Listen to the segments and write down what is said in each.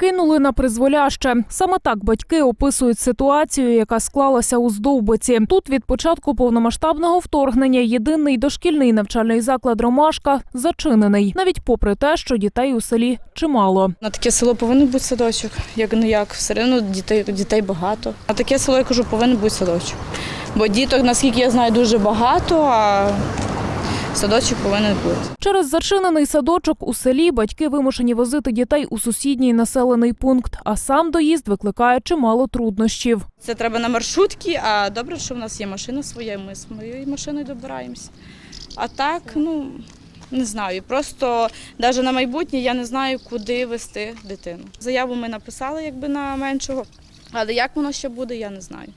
кинули на призволяще. Саме так батьки описують ситуацію, яка склалася у Здовбиці. Тут від початку повномасштабного вторгнення єдиний дошкільний навчальний заклад Ромашка зачинений, навіть попри те, що дітей у селі чимало. На таке село повинен бути садочок, як не як. Все одно дітей, дітей багато. На таке село, я кажу, повинен бути садочок. Бо діток, наскільки я знаю, дуже багато, а садочок повинен бути. Через зачинений садочок у селі батьки вимушені возити дітей у сусідній населений пункт, а сам доїзд викликає чимало труднощів. Це треба на маршрутки, а добре, що в нас є машина своя, ми з моєю машиною добираємося. А так, ну не знаю. Просто навіть на майбутнє я не знаю, куди вести дитину. Заяву ми написали якби на меншого, але як воно ще буде, я не знаю.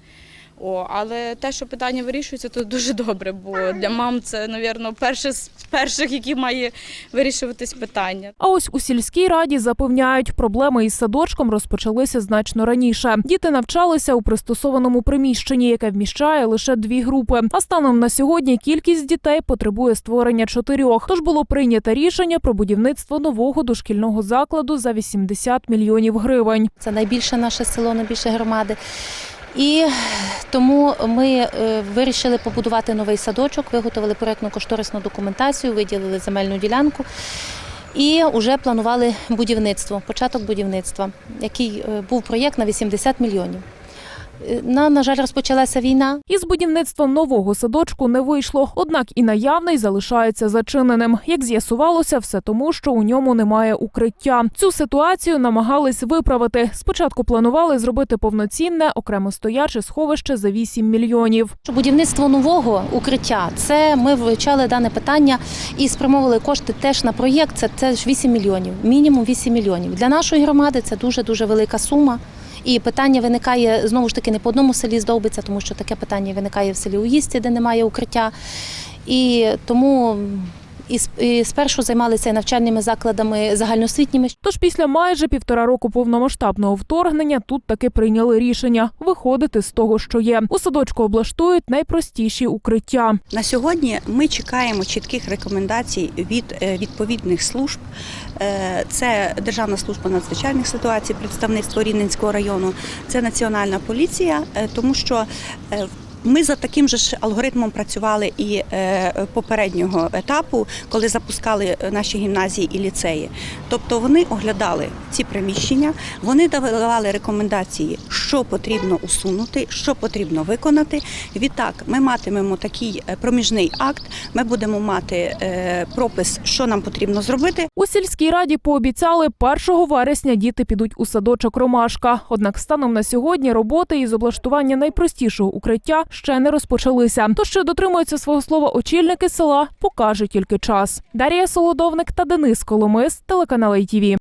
О, але те, що питання вирішується, то дуже добре, бо для мам це, мабуть, перше з перших, які має вирішуватись питання. А ось у сільській раді запевняють, проблеми із садочком розпочалися значно раніше. Діти навчалися у пристосованому приміщенні, яке вміщає лише дві групи. А станом на сьогодні кількість дітей потребує створення чотирьох. Тож було прийнято рішення про будівництво нового дошкільного закладу за 80 мільйонів гривень. Це найбільше наше село, найбільше громади. І тому ми е, вирішили побудувати новий садочок, виготовили проєктну кошторисну документацію, виділили земельну ділянку і вже планували будівництво, початок будівництва, який е, був проєкт на 80 мільйонів. На, на жаль, розпочалася війна. Із будівництвом нового садочку не вийшло, однак і наявний залишається зачиненим. Як з'ясувалося, все тому, що у ньому немає укриття. Цю ситуацію намагались виправити. Спочатку планували зробити повноцінне окремо стояче сховище за 8 мільйонів. Будівництво нового укриття це ми вивчали дане питання і спрямовували кошти теж на проєкт. Це теж 8 мільйонів, мінімум 8 мільйонів. Для нашої громади це дуже дуже велика сума. І питання виникає знову ж таки не по одному селі здовбиться, тому що таке питання виникає в селі Уїсті, де немає укриття. І тому і спершу займалися навчальними закладами загальноосвітніми, Тож після майже півтора року повномасштабного вторгнення тут таки прийняли рішення виходити з того, що є. У садочку облаштують найпростіші укриття. На сьогодні ми чекаємо чітких рекомендацій від е, відповідних служб. Е, Це Державна служба надзвичайних ситуацій, представництво Рівненського району, це Національна поліція, е, тому що е, ми за таким же ж алгоритмом працювали і е, попереднього етапу, коли запускали наші гімназії і ліцеї. Тобто вони оглядали ці приміщення, вони давали рекомендації, що потрібно усунути, що потрібно виконати. Відтак, ми матимемо такий е, проміжний акт. Ми будемо мати е, пропис, що нам потрібно зробити. У сільській раді пообіцяли 1 вересня діти підуть у садочок Ромашка. Однак станом на сьогодні роботи із облаштування найпростішого укриття ще не розпочалися. То, що дотримуються свого слова очільники села, покаже тільки час. Дарія Солодовник та Денис Коломис, телеканал ITV.